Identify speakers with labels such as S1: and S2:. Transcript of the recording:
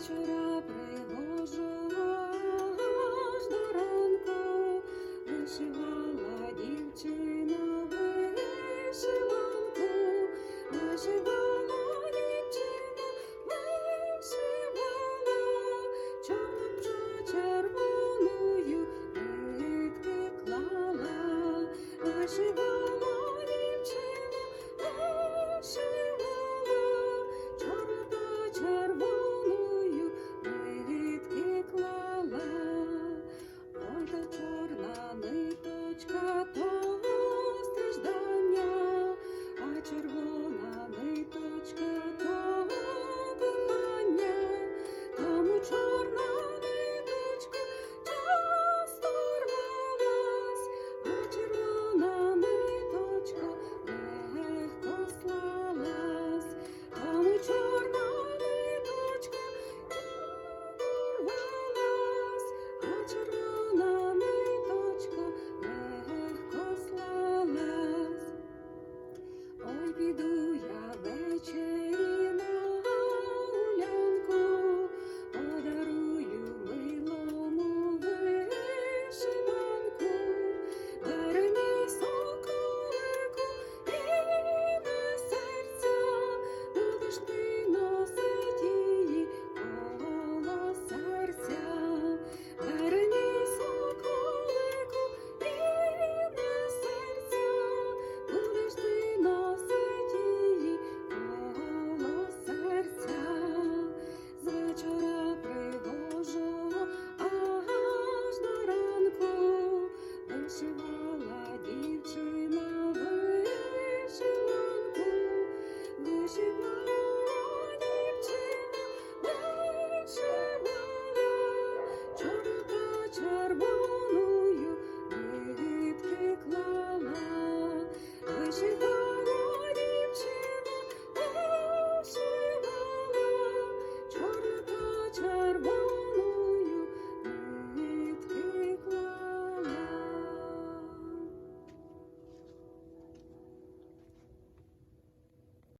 S1: вечора пригожого аж до ранку. Вишивала дівчина вишиванку, вишивала дівчина, вишивала, чорну червоною нитки клала, вишивала.